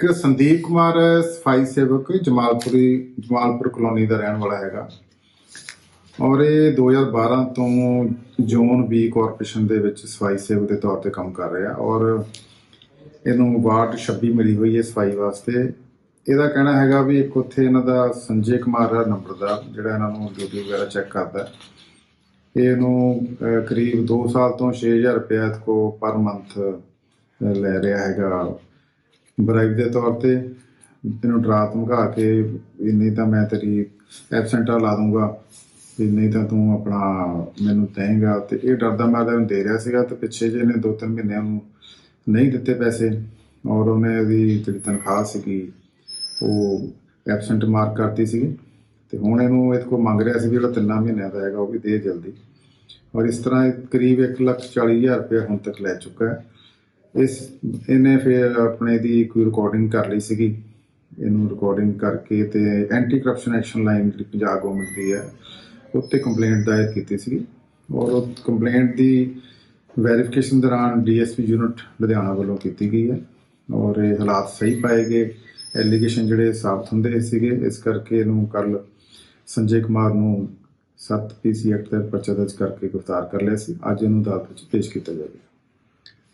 ਇੱਕ ਸੰਦੀਪ ਕੁਮਾਰ ਸਫ਼ਾਈ ਸੇਵਕ ਜਮਾਲਪੁਰੀ, ਜਮਾਲਪੁਰ ਕਲੋਨੀ ਦਾ ਰਹਿਣ ਵਾਲਾ ਹੈਗਾ। ਔਰ ਇਹ 2012 ਤੋਂ ਜ਼ੋਨ ਬੀ ਕਾਰਪੋਰੇਸ਼ਨ ਦੇ ਵਿੱਚ ਸਫ਼ਾਈ ਸੇਵਕ ਦੇ ਤੌਰ ਤੇ ਕੰਮ ਕਰ ਰਿਹਾ। ਔਰ ਇਹਨੂੰ ਵਾਰਡ 26 ਮਿਲੀ ਹੋਈ ਹੈ ਸਫ਼ਾਈ ਵਾਸਤੇ। ਇਹਦਾ ਕਹਿਣਾ ਹੈਗਾ ਵੀ ਇੱਕ ਉੱਥੇ ਇਹਨਾਂ ਦਾ ਸੰਜੇ ਕੁਮਾਰ ਦਾ ਨੰਬਰ ਦਾ, ਜਿਹੜਾ ਇਹਨਾਂ ਨੂੰ ਡਿਊਟੀ ਵਗੈਰਾ ਚੈੱਕ ਕਰਦਾ। ਇਹਨੂੰ ਕਰੀਬ 2 ਸਾਲ ਤੋਂ 6000 ਰੁਪਏ ਇਹਦੇ ਕੋ ਪਰ ਮੰਥ ਲੈ ਰਿਹਾ ਹੈਗਾ। ਬਰਾਈਬ ਦੇ ਤੌਰ ਤੇ ਇਹਨੂੰ ਡਰਾ ਧਮਕਾ ਕੇ ਵੀ ਨਹੀਂ ਤਾਂ ਮੈਂ ਤੇਰੀ ਐਬਸੈਂਟਾ ਲਾ ਦੂੰਗਾ ਵੀ ਨਹੀਂ ਤਾਂ ਤੂੰ ਆਪਣਾ ਮੈਨੂੰ ਦੇਂਗਾ। ਤੇ ਇਹ ਡਰਦਾ ਮੈਂ ਇਹਨੂੰ ਦੇ ਰਿਹਾ ਸੀਗਾ ਤੇ ਪਿੱਛੇ ਜੇ ਇਹਨੇ ਦੋ ਤਿੰਨ ਮਹੀਨਿਆਂ ਨੂੰ ਨਹੀਂ ਦਿੱਤੇ ਪੈਸੇ। ਔਰ ਉਹਨੇ ਇਹਦੀ ਜਿਹੜੀ ਤਨਖਾਹ ਸੀਗੀ, ਉਹ ਐਬਸੈਂਟ ਮਾਰਕ ਕਰਤੀ ਸੀਗੀ। ਤੇ ਹੁਣ ਇਹਨੂੰ ਇਹਦੇ ਕੋਲ ਮੰਗ ਰਿਹਾ ਸੀ ਵੀ ਜਿਹੜਾ ਤਿੰਨਾਂ ਮਹੀਨਿਆਂ ਦਾ ਹੈਗਾ ਉਹ ਵੀ ਦੇ ਜਲਦੀ। ਔਰ ਇਸ ਤਰ੍ਹਾਂ ਇਹ ਕਰੀਬ 140000 ਰੁਪਏ ਹੁਣ ਤੱਕ ਲੈ ਚੁੱਕਾ ਹੈ। ਇਸ, ਇਹਨੇ ਫਿਰ ਆਪਣੇ ਦੀ ਕੋਈ ਰਿਕਾਰਡਿੰਗ ਕਰ ਲਈ ਸੀਗੀ। ਇਹਨੂੰ ਰਿਕਾਰਡਿੰਗ ਕਰਕੇ ਤੇ ਐਂਟੀ ਕਰਪਸ਼ਨ ਐਕਸ਼ਨ ਲਾਈਨ ਜਿਹੜੀ ਪੰਜਾਬ ਗਵਰਨਮੈਂਟ ਦੀ ਹੈ, ਉੱਤੇ ਕੰਪਲੇਂਟ ਦਾਇਰ ਕੀਤੀ ਸੀ ਔਰ ਉਹ ਕੰਪਲੇਂਟ ਦੀ ਵੈਰੀਫਿਕੇਸ਼ਨ ਦੌਰਾਨ ਡੀਐਸਪੀ ਯੂਨਿਟ ਲੁਧਿਆਣਾ ਵੱਲੋਂ ਕੀਤੀ ਗਈ ਹੈ। ਔਰ ਇਹ ਹਾਲਾਤ ਸਹੀ ਪਾਏ ਗਏ। ਐਲੀਗੇਸ਼ਨ ਜਿਹੜੇ ਸਾਬਤ ਹੁੰਦੇ ਸੀਗੇ। ਇਸ ਕਰਕੇ ਇਹਨੂੰ ਕੱਲ ਸੰਜੇ ਕੁਮਾਰ ਨੂੰ 7 ਪੀਸੀ ਐਕਟ ਦਾ ਪਰਚਾ ਦਰਜ ਕਰਕੇ ਗ੍ਰਿਫਤਾਰ ਕਰ ਲਿਆ ਸੀ। ਅੱਜ ਇਹਨੂੰ ਅਦਾਲਤ ਵਿੱਚ ਪੇਸ਼ ਕੀਤਾ ਜਾਵੇਗਾ।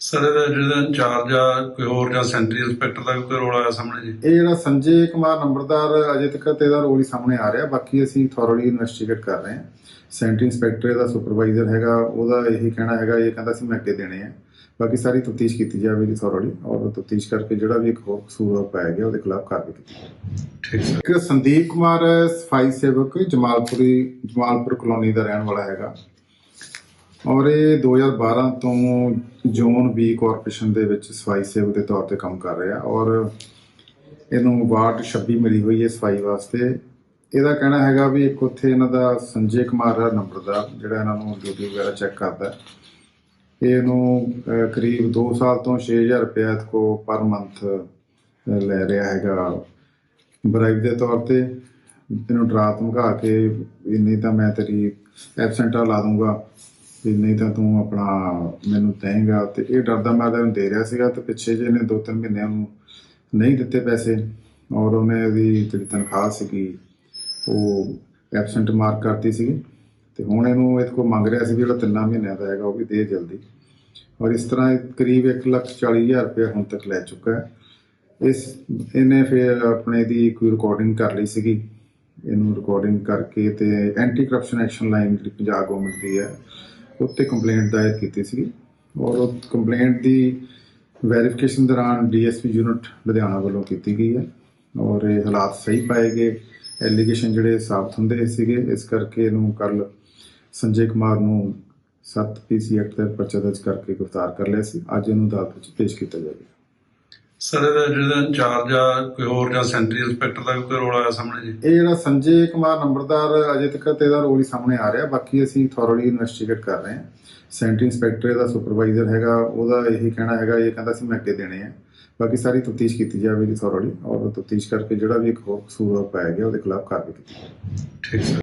ਸਰ ਇਹਦਾ ਜਿਹੜਾ ਇੰਚਾਰਜ ਆ ਕੋਈ ਹੋਰ ਜਾਂ ਸੈਂਟਰੀ ਇੰਸਪੈਕਟਰ ਦਾ ਵੀ ਕੋਈ ਰੋਲ ਆਇਆ ਸਾਹਮਣੇ ਜੀ? ਇਹ ਜਿਹੜਾ ਸੰਜੇ ਕੁਮਾਰ ਨੰਬਰਦਾਰ ਅਜੇ ਤੱਕ ਤੇ ਇਹਦਾ ਰੋਲ ਹੀ ਸਾਹਮਣੇ ਆ ਰਿਹਾ। ਬਾਕੀ ਅਸੀਂ ਥੋਰਲੀ ਇਨਵੈਸਟੀਗੇਟ ਕਰ ਰਹੇ ਹਾਂ। ਸੈਂਟਰੀ ਇੰਸਪੈਕਟਰ ਦਾ ਸੁਪਰਵਾਈਜ਼ਰ ਹੈਗਾ ਉਹਦਾ ਇਹੀ ਕਹਿਣਾ ਹੈਗਾ ਇਹ ਕਹਿੰਦਾ ਸੀ ਮੈਂ ਅੱਗੇ ਦੇਣੇ ਆ। ਬਾਕੀ ਸਾਰੀ ਤਫਤੀਸ਼ ਕੀਤੀ ਜਾਵੇਗੀ ਥੋਰਲੀ ਔਰ ਤਫਤੀਸ਼ ਕਰਕੇ ਜਿਹੜਾ ਵੀ ਇੱਕ ਹੋਰ ਕਸੂਰ ਪਾਇਆ ਗਿਆ ਉਹਦੇ ਖਿਲਾਫ ਕਾਰਵਾਈ ਕੀਤੀ ਠੀਕ ਸਰ। ਇੱਕ ਸੰਦੀਪ ਕੁਮਾਰ ਸਫ਼ਾਈ ਸੇਵਕ ਜਮਾਲਪੁਰੀ ਜਮਾਲਪੁਰ ਕਲੋਨੀ ਦਾ ਰਹਿਣ ਵਾਲਾ ਹੈਗਾ। ਔਰ ਇਹ 2012 ਤੋਂ ਜ਼ੋਨ ਬੀ ਕਾਰਪੋਰੇਸ਼ਨ ਦੇ ਵਿੱਚ ਸਫ਼ਾਈ ਸੇਵਕ ਦੇ ਤੌਰ ਤੇ ਕੰਮ ਕਰ ਰਿਹਾ ਔਰ ਇਹਨੂੰ ਵਾਰਡ 26 ਮਿਲੀ ਹੋਈ ਹੈ ਸਫ਼ਾਈ ਵਾਸਤੇ। ਇਹਦਾ ਕਹਿਣਾ ਹੈਗਾ ਵੀ ਇੱਕ ਉੱਥੇ ਇਹਨਾਂ ਦਾ ਸੰਜੇ ਕੁਮਾਰ ਦਾ ਨੰਬਰ ਦਾ, ਜਿਹੜਾ ਇਹਨਾਂ ਨੂੰ ਡਿਊਟੀ ਵਗੈਰਾ ਚੈੱਕ ਕਰਦਾ। ਇਹਨੂੰ ਕਰੀਬ 2 ਸਾਲ ਤੋਂ 6000 ਰੁਪਏ ਇਹਦੇ ਕੋ ਪਰ ਮੰਥ ਲੈ ਰਿਹਾ ਹੈਗਾ ਬਰਾਈਬ ਦੇ ਤੌਰ ਤੇ। ਇਹਨੂੰ ਡਰਾ ਧਮਕਾ ਕੇ ਵੀ ਨਹੀਂ ਤਾਂ ਮੈਂ ਤੇਰੀ ਐਬਸੈਂਟਾ ਲਾ ਦੂੰਗਾ। ਵੀ ਨਹੀਂ ਤਾਂ ਤੂੰ ਆਪਣਾ ਮੈਨੂੰ ਦੇਂਗਾ ਤੇ ਇਹ ਡਰਦਾ ਮੈਂ ਇਹਨੂੰ ਦੇ ਰਿਹਾ ਸੀਗਾ ਤੇ ਪਿੱਛੇ ਜੇ ਇਹਨੇ ਦੋ ਤਿੰਨ ਮਹੀਨਿਆਂ ਨੂੰ ਨਹੀਂ ਦਿੱਤੇ ਪੈਸੇ ਔਰ ਉਹਨੇ ਇਹਦੀ ਜਿਹੜੀ ਤਨਖਾਹ ਸੀਗੀ, ਉਹ ਐਬਸੈਂਟ ਮਾਰਕ ਕਰਤੀ ਸੀਗੀ ਤੇ ਹੁਣ ਇਹਨੂੰ ਇਹਦੇ ਕੋਲ ਮੰਗ ਰਿਹਾ ਸੀ ਵੀ ਜਿਹੜਾ ਤਿੰਨਾਂ ਮਹੀਨਿਆਂ ਦਾ ਹੈਗਾ ਉਹ ਵੀ ਦੇ ਜਲਦੀ ਔਰ ਇਸ ਤਰ੍ਹਾਂ ਇਹ ਕਰੀਬ 140000 ਰੁਪਏ ਹੁਣ ਤੱਕ ਲੈ ਚੁੱਕਾ ਹੈ। ਇਸ, ਇਹਨੇ ਫਿਰ ਆਪਣੇ ਦੀ ਕੋਈ ਰਿਕਾਰਡਿੰਗ ਕਰ ਲਈ ਸੀਗੀ। ਇਹਨੂੰ ਰਿਕਾਰਡਿੰਗ ਕਰਕੇ ਤੇ ਐਂਟੀ ਕਰਪਸ਼ਨ ਐਕਸ਼ਨ ਲਾਈਨ ਜਿਹੜੀ ਪੰਜਾਬ ਗਵਰਨਮੈਂਟ ਦੀ ਹੈ ਉੱਤੇ ਕੰਪਲੇਂਟ ਦਾਇਰ ਕੀਤੀ ਸੀ ਔਰ ਉਹ ਕੰਪਲੇਂਟ ਦੀ ਵੈਰੀਫਿਕੇਸ਼ਨ ਦੌਰਾਨ ਡੀਐਸਪੀ ਯੂਨਿਟ ਲੁਧਿਆਣਾ ਵੱਲੋਂ ਕੀਤੀ ਗਈ ਹੈ ਔਰ ਇਹ ਹਾਲਾਤ ਸਹੀ ਪਾਏ ਗਏ ਐਲੀਗੇਸ਼ਨ ਜਿਹੜੇ ਸਾਬਤ ਹੁੰਦੇ ਸੀਗੇ, ਇਸ ਕਰਕੇ ਇਹਨੂੰ ਕੱਲ ਸੰਜੇ ਕੁਮਾਰ ਨੂੰ 7 ਪੀਸੀ ਐਕਟ ਦਾ ਪਰਚਾ ਦਰਜ ਕਰਕੇ ਗ੍ਰਿਫਤਾਰ ਕਰ ਲਿਆ ਸੀ। ਅੱਜ ਇਹਨੂੰ ਅਦਾਲਤ ਵਿੱਚ ਪੇਸ਼ ਕੀਤਾ ਜਾਵੇਗਾ। ਸਰ ਇਹਦਾ ਜਿਹੜਾ ਇੰਚਾਰਜ ਆ ਕੋਈ ਹੋਰ ਜਾਂ ਸੈਂਟਰੀ ਇੰਸਪੈਕਟਰ ਦਾ ਵੀ ਕੋਈ ਰੋਲ ਆਇਆ ਸਾਹਮਣੇ ਜੀ? ਇਹ ਜਿਹੜਾ ਸੰਜੇ ਕੁਮਾਰ ਨੰਬਰਦਾਰ ਅਜੇ ਤੱਕ ਤੇ ਇਹਦਾ ਰੋਲ ਹੀ ਸਾਹਮਣੇ ਆ ਰਿਹਾ। ਬਾਕੀ ਅਸੀਂ ਥੋਰਲੀ ਇਨਵੈਸਟੀਗੇਟ ਕਰ ਰਹੇ ਹਾਂ। ਸੈਂਟਰੀ ਇੰਸਪੈਕਟਰ ਦਾ ਸੁਪਰਵਾਈਜ਼ਰ ਹੈਗਾ ਉਹਦਾ ਇਹੀ ਕਹਿਣਾ ਹੈਗਾ ਇਹ ਕਹਿੰਦਾ ਸੀ ਮੈਂ ਅੱਗੇ ਦੇਣੇ ਆ। ਬਾਕੀ ਸਾਰੀ ਤਫਤੀਸ਼ ਕੀਤੀ ਜਾਵੇਗੀ ਥੋਰਲੀ ਔਰ ਤਫਤੀਸ਼ ਕਰਕੇ ਜਿਹੜਾ ਵੀ ਇੱਕ ਹੋਰ ਕਸੂਰ ਪਾਇਆ ਗਿਆ ਉਹਦੇ ਖਿਲਾਫ ਕਾਰਵਾਈ ਕੀਤੀ ਜਾਵੇਗੀ। ਠੀਕ ਸਰ।